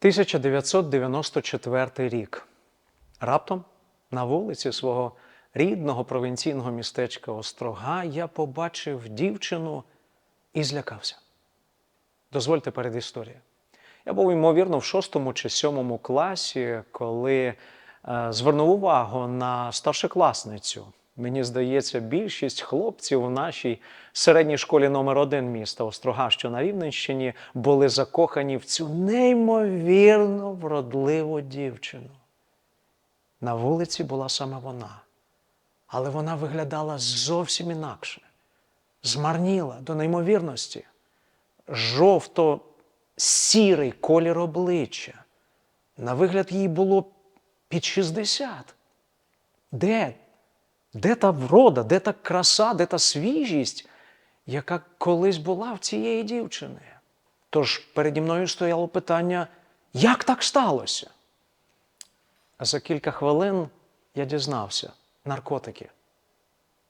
1994 рік. Раптом на вулиці свого рідного провінційного містечка Острога я побачив дівчину і злякався. Дозвольте перед історією. Я був, ймовірно, в шостому чи сьомому класі, коли е, звернув увагу на старшокласницю. Мені здається, більшість хлопців у нашій середній школі номер 1 міста Острога, що на Рівненщині, були закохані в цю неймовірно вродливу дівчину. На вулиці була саме вона, але вона виглядала зовсім інакше, змарніла до неймовірності, жовто-сірий колір обличчя. На вигляд їй було під 60. Де? Де та врода, де та краса, де та свіжість, яка колись була в цієї дівчини? Тож переді мною стояло питання, як так сталося? А за кілька хвилин я дізнався наркотики.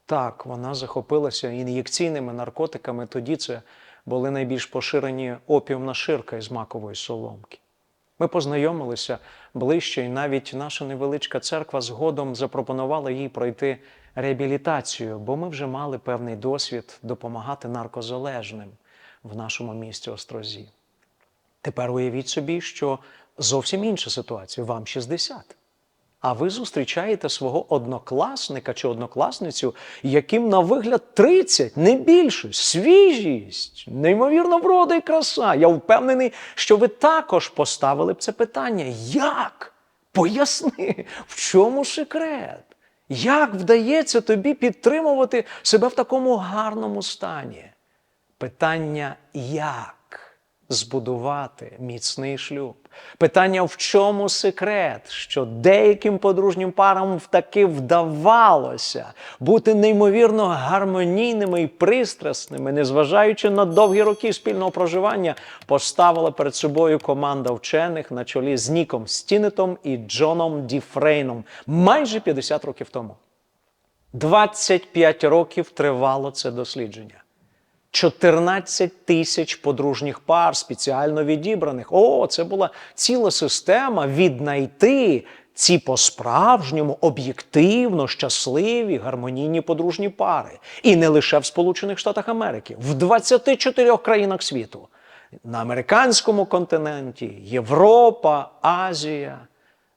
Так, вона захопилася ін'єкційними наркотиками. Тоді це були найбільш поширені опіумна ширка із макової соломки. Ми познайомилися ближче, і навіть наша невеличка церква згодом запропонувала їй пройти реабілітацію, бо ми вже мали певний досвід допомагати наркозалежним в нашому місті Острозі. Тепер уявіть собі, що зовсім інша ситуація. Вам 60. А ви зустрічаєте свого однокласника чи однокласницю, яким на вигляд 30, не більше, свіжість, неймовірна врода і краса. Я впевнений, що ви також поставили б це питання. Як? Поясни, в чому секрет? Як вдається тобі підтримувати себе в такому гарному стані? Питання як збудувати міцний шлюб? Питання в чому секрет, що деяким подружнім парам таки вдавалося бути неймовірно гармонійними і пристрасними, незважаючи на довгі роки спільного проживання, поставила перед собою команда вчених на чолі з Ніком Стінетом і Джоном Діфрейном майже 50 років тому. 25 років тривало це дослідження. 14 тисяч подружніх пар спеціально відібраних. О, це була ціла система віднайти ці по-справжньому об'єктивно щасливі гармонійні подружні пари. І не лише в Сполучених Штатах Америки, в 24 країнах світу. На американському континенті, Європа, Азія.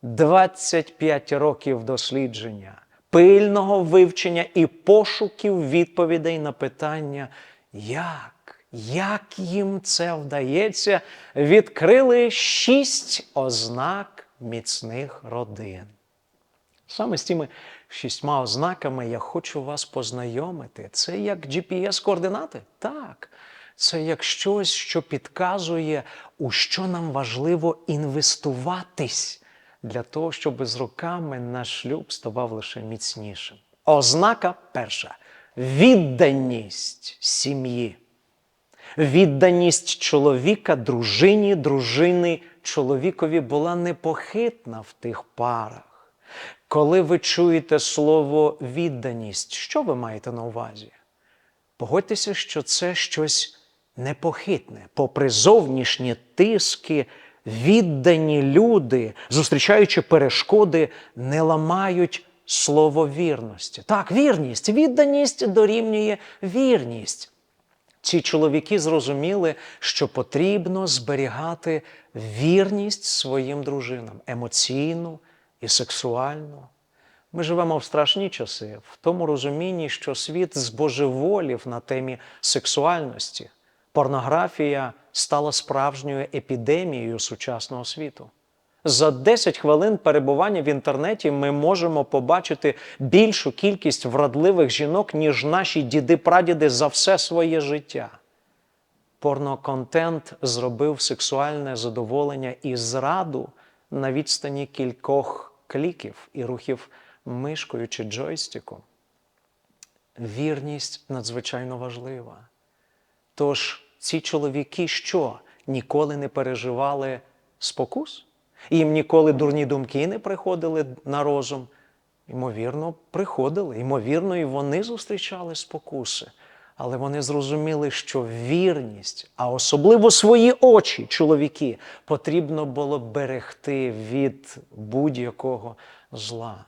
25 років дослідження, пильного вивчення і пошуків відповідей на питання, як, як їм це вдається, відкрили шість ознак міцних родин. Саме з цими шістьма ознаками я хочу вас познайомити. Це як GPS-координати? Так. Це як щось, що підказує, у що нам важливо інвестуватись для того, щоб з роками наш шлюб ставав лише міцнішим. Ознака перша відданість сім'ї. Відданість чоловіка, дружині, дружини чоловікові була непохитна в тих парах. Коли ви чуєте слово відданість, що ви маєте на увазі? Погодьтеся, що це щось непохитне, попри зовнішні тиски, віддані люди, зустрічаючи перешкоди, не ламають слово вірності. Так, вірність, відданість дорівнює вірність. Ці чоловіки зрозуміли, що потрібно зберігати вірність своїм дружинам емоційну і сексуальну. Ми живемо в страшні часи, в тому розумінні, що світ збожеволів на темі сексуальності. Порнографія стала справжньою епідемією сучасного світу. За 10 хвилин перебування в інтернеті ми можемо побачити більшу кількість вродливих жінок, ніж наші діди-прадіди за все своє життя. Порноконтент зробив сексуальне задоволення і зраду на відстані кількох кліків і рухів мишкою чи джойстиком. Вірність надзвичайно важлива. Тож ці чоловіки що ніколи не переживали спокус? Їм ніколи дурні думки не приходили на розум. Ймовірно, приходили. Ймовірно, і вони зустрічали спокуси. Але вони зрозуміли, що вірність, а особливо свої очі, чоловіки, потрібно було берегти від будь-якого зла.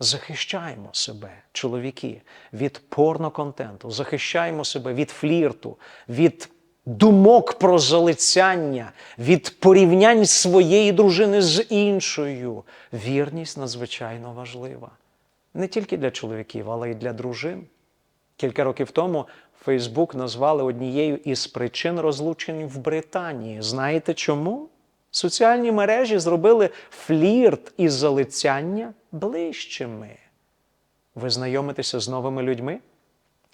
Захищаємо себе, чоловіки, від порноконтенту, захищаємо себе від флірту, від думок про залицяння, від порівнянь своєї дружини з іншою. Вірність надзвичайно важлива. Не тільки для чоловіків, але й для дружин. Кілька років тому Фейсбук назвали однією із причин розлучень в Британії. Знаєте чому? Соціальні мережі зробили флірт і залицяння ближчими. Ви знайомитеся з новими людьми?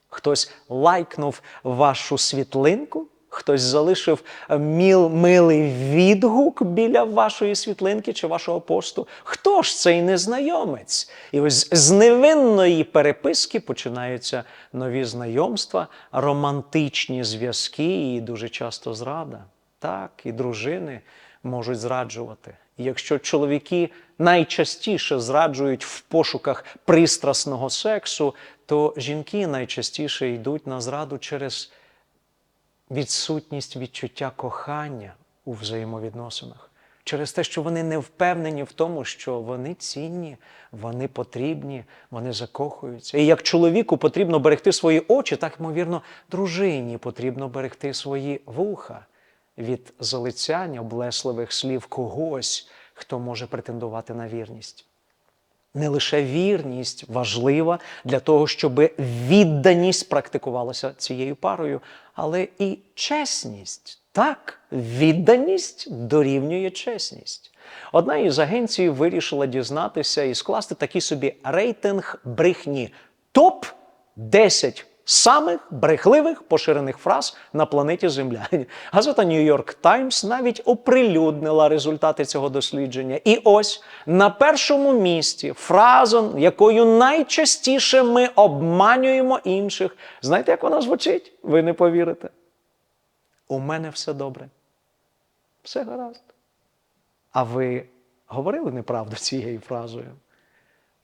Хтось лайкнув вашу світлинку, хтось залишив е, міл, милий відгук біля вашої світлинки чи вашого посту. Хто ж цей незнайомець? І ось з невинної переписки починаються нові знайомства, романтичні зв'язки і дуже часто зрада. Так, і дружини можуть зраджувати. І якщо чоловіки найчастіше зраджують в пошуках пристрасного сексу, то жінки найчастіше йдуть на зраду через відсутність відчуття кохання у взаємовідносинах, через те, що вони не впевнені в тому, що вони цінні, вони потрібні, вони закохуються. І як чоловіку потрібно берегти свої очі, так ймовірно, дружині потрібно берегти свої вуха від залицяння облесливих слів когось, хто може претендувати на вірність. Не лише вірність важлива для того, щоб відданість практикувалася цією парою, але і чесність. Так, відданість дорівнює чесність. Одна із агенцій вирішила дізнатися і скласти такий собі рейтинг брехні. Топ 10 самих брехливих поширених фраз на планеті Земля. Газета York Times навіть оприлюднила результати цього дослідження. І ось на першому місці фраза, якою найчастіше ми обманюємо інших. Знаєте, як вона звучить? Ви не повірите. У мене все добре. Все гаразд. А ви говорили неправду цією фразою?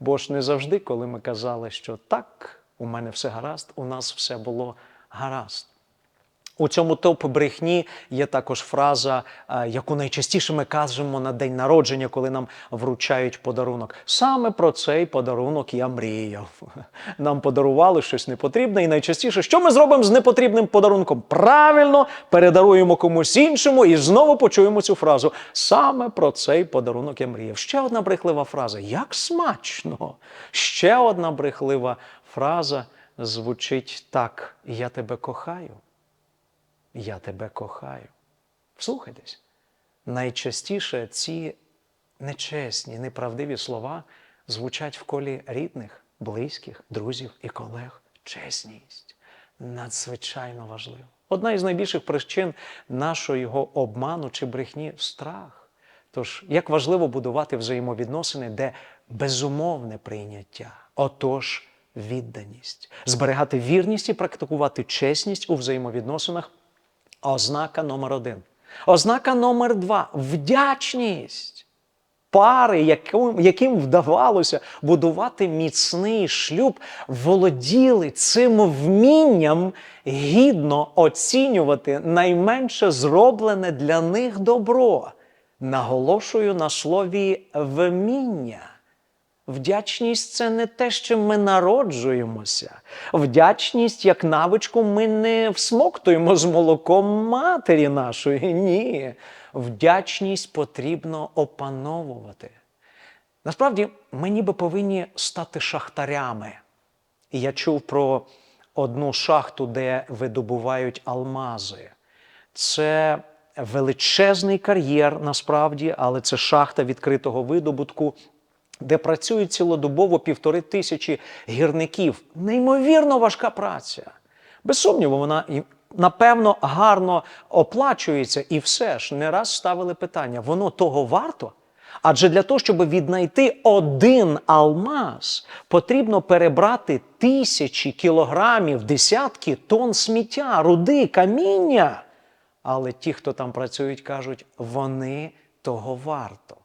Бо ж не завжди, коли ми казали, що так, у мене все гаразд, у нас все було гаразд. У цьому топ брехні є також фраза, е, яку найчастіше ми кажемо на день народження, коли нам вручають подарунок. Саме про цей подарунок я мріяв. Нам подарували щось непотрібне, і найчастіше, що ми зробимо з непотрібним подарунком? Правильно передаруємо комусь іншому і знову почуємо цю фразу. Саме про цей подарунок я мріяв. Ще одна брехлива фраза. Як смачно! Ще одна брехлива фраза звучить так: Я тебе кохаю. Я тебе кохаю. Вслухайтесь. Найчастіше ці нечесні, неправдиві слова звучать в колі рідних, близьких, друзів і колег. Чесність надзвичайно важлива. Одна із найбільших причин нашого обману чи брехні страх. Тож, як важливо будувати взаємовідносини, де безумовне прийняття, отож, відданість, зберігати вірність і практикувати чесність у взаємовідносинах Ознака номер один. Ознака номер два вдячність. Пари, яким, яким вдавалося будувати міцний шлюб, володіли цим вмінням гідно оцінювати найменше зроблене для них добро. Наголошую на слові вміння. Вдячність це не те, що ми народжуємося. Вдячність, як навичку, ми не всмоктуємо з молоком матері нашої. Ні. Вдячність потрібно опановувати. Насправді, ми ніби повинні стати шахтарями. І я чув про одну шахту, де видобувають алмази. Це величезний кар'єр насправді, але це шахта відкритого видобутку де працюють цілодобово півтори тисячі гірників. Неймовірно важка праця. Без сумніву, вона напевно гарно оплачується, і все ж не раз ставили питання: воно того варто? Адже для того, щоб віднайти один алмаз, потрібно перебрати тисячі кілограмів, десятки тонн сміття, руди, каміння. Але ті, хто там працюють, кажуть, вони того варто.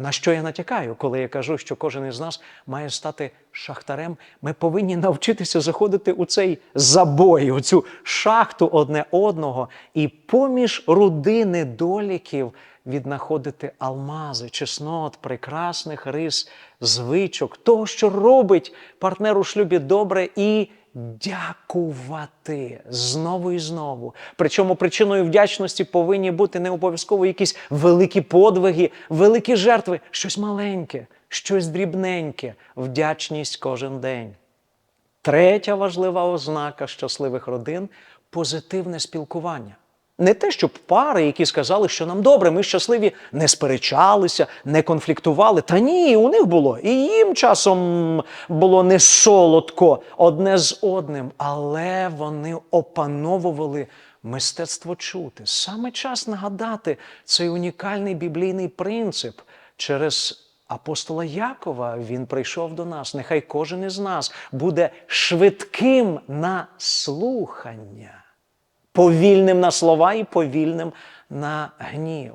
На що я натякаю, коли я кажу, що кожен із нас має стати шахтарем, ми повинні навчитися заходити у цей забой, у цю шахту одне одного, і поміж руди недоліків віднаходити алмази, чеснот, прекрасних рис, звичок, того, що робить партнер у шлюбі добре, і дякувати знову і знову. Причому причиною вдячності повинні бути не обов'язково якісь великі подвиги, великі жертви, щось маленьке, щось дрібненьке, вдячність кожен день. Третя важлива ознака щасливих родин позитивне спілкування. Не те, щоб пари, які сказали, що нам добре, ми щасливі, не сперечалися, не конфліктували. Та ні, у них було. І їм часом було не солодко одне з одним, але вони опановували мистецтво чути. Саме час нагадати цей унікальний біблійний принцип через апостола Якова. Він прийшов до нас. Нехай кожен із нас буде швидким на слухання повільним на слова і повільним на гнів.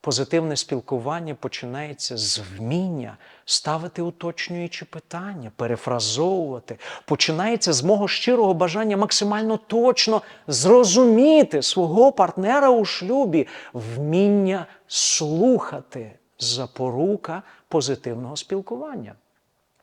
Позитивне спілкування починається з вміння ставити уточнюючі питання, перефразовувати. Починається з мого щирого бажання максимально точно зрозуміти свого партнера у шлюбі, вміння слухати запорука позитивного спілкування.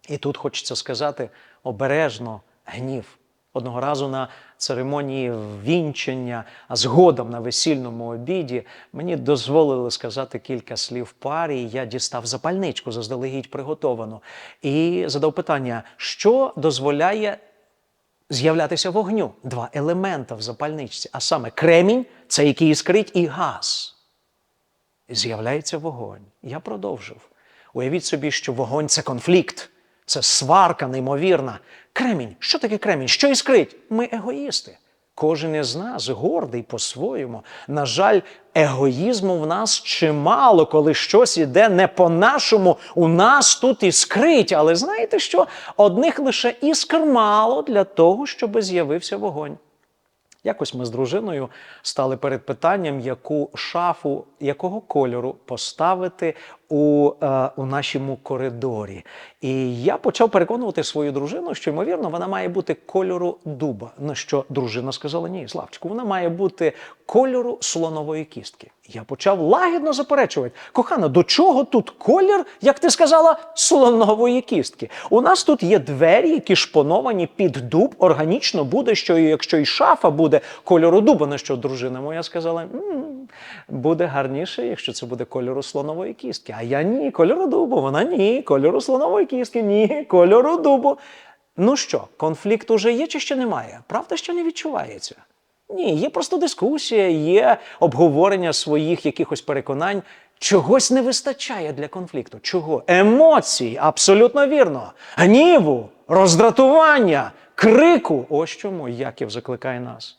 І тут хочеться сказати обережно гнів. Одного разу на церемонії вінчання, а згодом на весільному обіді мені дозволили сказати кілька слів парі. Я дістав запальничку заздалегідь приготовану і задав питання, що дозволяє з'являтися вогню? Два елемента в запальничці, а саме кремінь, це який іскрить, і газ. З'являється вогонь. Я продовжив. Уявіть собі, що вогонь це конфлікт. Це сварка неймовірна. Кремінь. Що таке кремінь? Що іскрить? Ми егоїсти. Кожен із нас гордий по-своєму. На жаль, егоїзму в нас чимало, коли щось іде не по-нашому, у нас тут іскрить. Але знаєте що? Одних лише іскр мало для того, щоб з'явився вогонь. Якось ми з дружиною стали перед питанням, яку шафу якого кольору поставити у, е, у нашому коридорі. І я почав переконувати свою дружину, що ймовірно вона має бути кольору дуба. На що дружина сказала: ні, Славчику, вона має бути кольору слонової кістки. Я почав лагідно заперечувати. Кохана, до чого тут колір, як ти сказала, слонової кістки? У нас тут є двері, які шпоновані під дуб. Органічно буде, що якщо і шафа буде кольору дуба, на що дружина моя сказала, «М, буде гарніше, якщо це буде кольору слонової кістки. А я ні, кольору дубу, вона ні, кольору слонової кістки, ні, кольору дубу. Ну що, конфлікт уже є чи ще немає? Правда, що не відчувається? Ні, є просто дискусія, є обговорення своїх якихось переконань. Чогось не вистачає для конфлікту. Чого? Емоцій, абсолютно вірно. Гніву, роздратування, крику. Ось чому Яків закликає нас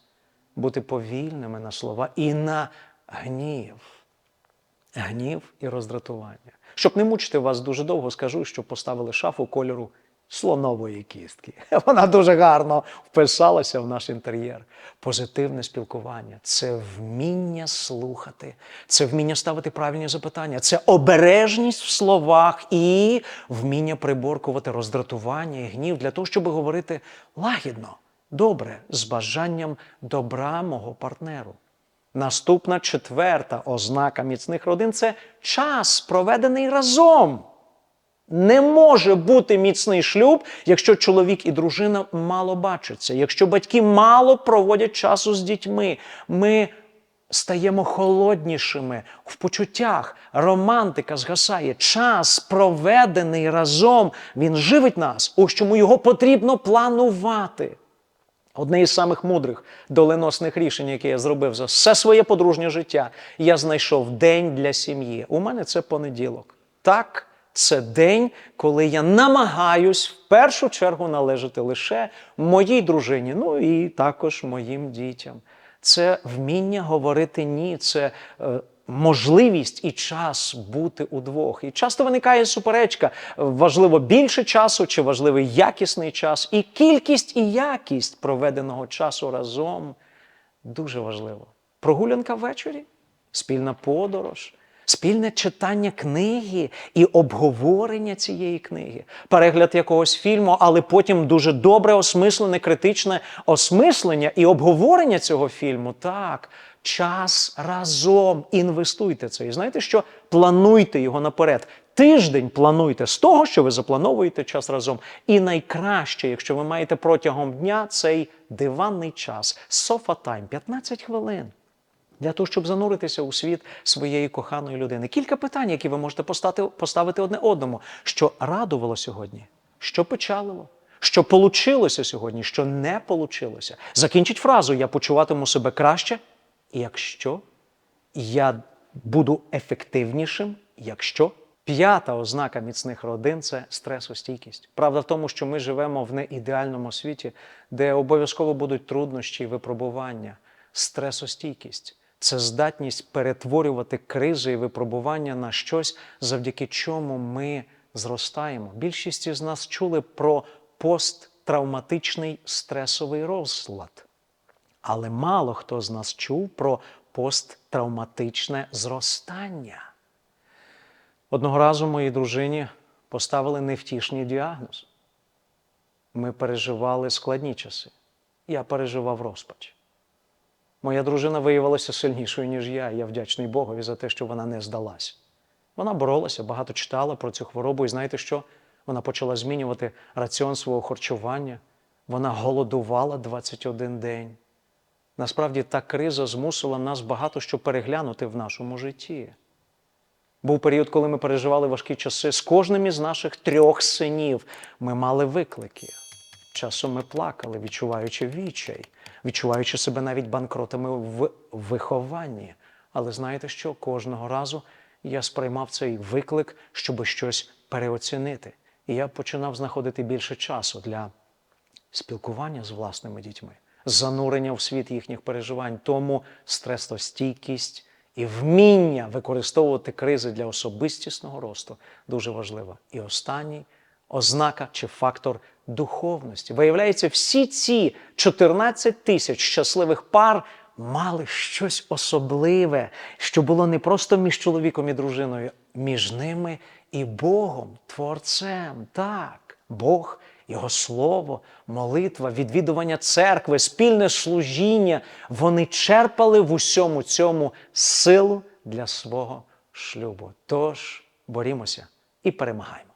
бути повільними на слова і на гнів. Гнів і роздратування. Щоб не мучити вас дуже довго, скажу, що поставили шафу кольору слонової кістки. Вона дуже гарно вписалася в наш інтер'єр. Позитивне спілкування це вміння слухати, це вміння ставити правильні запитання, це обережність в словах і вміння приборкувати роздратування і гнів для того, щоб говорити лагідно, добре, з бажанням добра мого партнеру. Наступна четверта ознака міцних родин це час, проведений разом. Не може бути міцний шлюб, якщо чоловік і дружина мало бачаться, якщо батьки мало проводять часу з дітьми. Ми стаємо холоднішими в почуттях. Романтика згасає. Час, проведений разом, він живить нас. Ось чому його потрібно планувати. Одне із самих мудрих доленосних рішень, яке я зробив за все своє подружнє життя, я знайшов день для сім'ї. У мене це понеділок. Так, це день, коли я намагаюсь в першу чергу належати лише моїй дружині, ну і також моїм дітям. Це вміння говорити ні, це е, можливість і час бути удвох. І часто виникає суперечка: важливо більше часу чи важливий якісний час, і кількість і якість проведеного часу разом дуже важливо. Прогулянка ввечері, спільна подорож. спільне читання книги і обговорення цієї книги, перегляд якогось фільму, але потім дуже добре осмислене, критичне осмислення і обговорення цього фільму. Так, час разом інвестуйте це. І знаєте що? Плануйте його наперед. Тиждень плануйте з того, що ви заплановуєте час разом. І найкраще, якщо ви маєте протягом дня цей диванний час, софа тайм, 15 хвилин. Для того, щоб зануритися у світ своєї коханої людини. Кілька питань, які ви можете постати, поставити одне одному, що радувало сьогодні, що печалило, що получилося сьогодні, що не получилося. Закінчіть фразу Я почуватиму себе краще, якщо я буду ефективнішим, якщо. П'ята ознака міцних родин це стресостійкість. Правда в тому, що ми живемо в неідеальному світі, де обов'язково будуть труднощі і випробування. Стресостійкість це здатність перетворювати кризи і випробування на щось, завдяки чому ми зростаємо. Більшість із нас чули про посттравматичний стресовий розлад. Але мало хто з нас чув про посттравматичне зростання. Одного разу моїй дружині поставили невтішний діагноз. Ми переживали складні часи. Я переживав розпач. Моя дружина виявилася сильнішою, ніж я. Я вдячний Богові за те, що вона не здалась. Вона боролася, багато читала про цю хворобу, і знаєте що? Вона почала змінювати раціон свого харчування. Вона голодувала 21 день. Насправді та криза змусила нас багато що переглянути в нашому житті. Був період, коли ми переживали важкі часи. З кожним із наших трьох синів ми мали виклики. Часом ми плакали, відчуваючи відчай, відчуваючи себе навіть банкротами в вихованні. Але знаєте що? Кожного разу я сприймав цей виклик, щоб щось переоцінити. І я починав знаходити більше часу для спілкування з власними дітьми, занурення в світ їхніх переживань, тому стресостійкість і вміння використовувати кризи для особистісного росту дуже важливо. І останній ознака чи фактор духовності. Виявляється, всі ці 14 тисяч щасливих пар мали щось особливе, що було не просто між чоловіком і дружиною, між ними і Богом, Творцем. Так, Бог. Його слово, молитва, відвідування церкви, спільне служіння, вони черпали в усьому цьому силу для свого шлюбу. Тож борімося і перемагаємо.